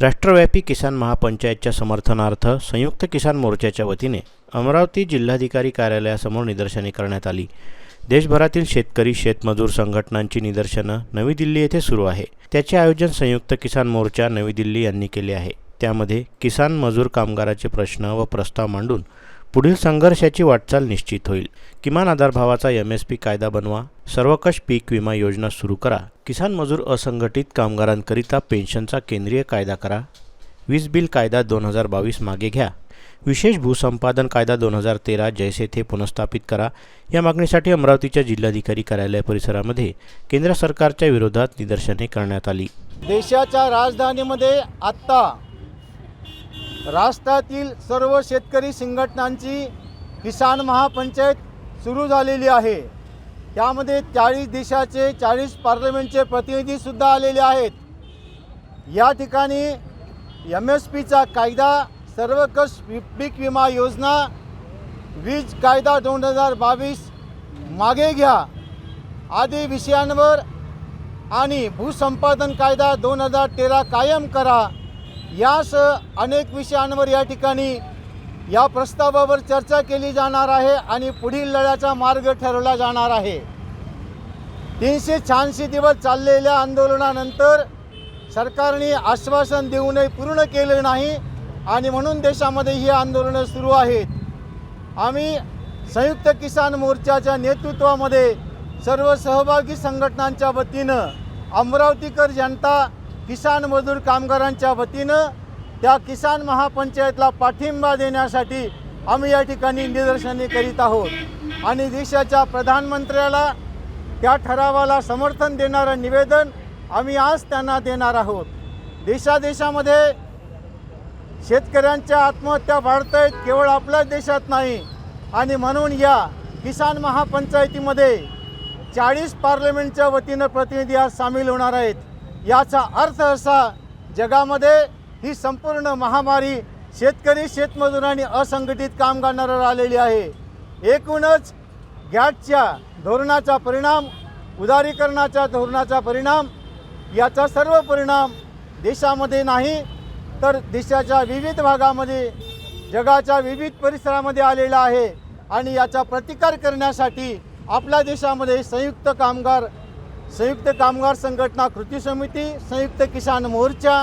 राष्ट्रव्यापी किसान महापंचायतच्या समर्थनार्थ संयुक्त किसान मोर्चाच्या वतीने अमरावती जिल्हाधिकारी कार्यालयासमोर निदर्शने करण्यात आली. देशभरातील शेतकरी शेतमजूर संघटनांची निदर्शनं नवी दिल्ली येथे सुरू आहे. त्याचे आयोजन संयुक्त किसान मोर्चा नवी दिल्ली यांनी केले आहे. त्यामध्ये किसान मजूर कामगाराचे प्रश्न व प्रस्ताव मांडून पुढील संघर्षाची वाटचाल निश्चित होईल. किमान आधारभावाचा एम एस पी कायदा बनवा. सर्वकष पीक विमा योजना सुरू करा. किसान मजूर असंघटित कामगारांकरिता पेन्शनचा केंद्रीय कायदा करा. वीज बिल कायदा दोन हजार बावीस मागे घ्या. विशेष भूसंपादन कायदा दोन हजार तेरा जैसे थे पुनर्स्थापित करा. या मागणीसाठी अमरावतीच्या जिल्हाधिकारी कार्यालय परिसरामध्ये केंद्र सरकारच्या विरोधात निदर्शने करण्यात आली. देशाच्या राजधानीमध्ये आत्ता राष्ट्रातील सर्व शेतकरी संघटनांची किसान महापंचायत सुरू झालेली आहे. त्यामध्ये चाळीस देशाचे चाळीस पार्लमेंटचे प्रतिनिधीसुद्धा आलेले आहेत. या ठिकाणी एम एस पीचा कायदा सर्वकष पीक विमा योजना वीज कायदा दोन हजार बावीस मागे घ्या. आदी विषयांवर आणि भूसंपादन कायदा दोन हजार तेरा कायम करा. यासह अनेक विषयांवर या ठिकाणी या प्रस्तावावर चर्चा केली जाणार आहे आणि पुढील लढ्याचा मार्ग ठरवला जाणार आहे. तीनशे शहाऐंशी दिवस चाललेल्या आंदोलनानंतर सरकारने आश्वासन देऊनही पूर्ण केले नाही आणि म्हणून देशामध्ये ही आंदोलनं सुरू आहेत. आम्ही संयुक्त किसान मोर्चाच्या नेतृत्वामध्ये सर्व सहभागी संघटनांच्या वतीनं अमरावतीकर जनता किसान मजूर कामगारांच्या वतीनं त्या किसान महापंचायतला पाठिंबा देण्यासाठी आम्ही या ठिकाणी निदर्शने करीत आहोत. आणि देशाच्या प्रधानमंत्र्याला त्या ठरावाला समर्थन देणारं निवेदन आम्ही आज त्यांना देणार आहोत. देशादेशामध्ये शेतकऱ्यांच्या आत्महत्या वाढत आहेत केवळ आपल्याच देशात नाही आणि म्हणून या किसान महापंचायतीमध्ये चाळीस पार्लमेंटच्या वतीनं प्रतिनिधी आज सामील होणार आहेत. याचा अर्थ असा जगामध्ये ही संपूर्ण महामारी शेतकरी शेतमजूर आणि असंघटित कामगारांवर आलेली आहे. एकूणच गॅटच्या धोरणाचा परिणाम उदारीकरणाच्या धोरणाचा परिणाम याचा सर्व परिणाम देशामध्ये नाही तर देशाच्या विविध भागामध्ये जगाच्या विविध परिसरामध्ये आलेला आहे. आणि याचा प्रतिकार करण्यासाठी आपल्या देशामध्ये संयुक्त कामगार संयुक्त कामगार संघटना कृती समिती संयुक्त किसान मोर्चा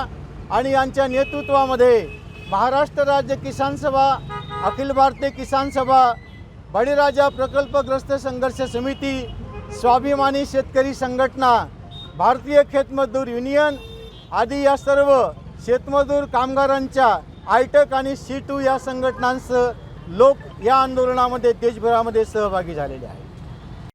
आणि यांच्या नेतृत्वामध्ये महाराष्ट्र राज्य किसान सभा अखिल भारतीय किसान सभा बळीराजा प्रकल्पग्रस्त संघर्ष समिती स्वाभिमानी शेतकरी संघटना भारतीय खेतमजदूर युनियन आदी या सर्व शेतमजूर कामगारांच्या आयटक आणि सी टू या संघटनांसह लोक या आंदोलनामध्ये देशभरामध्ये सहभागी झालेले आहेत.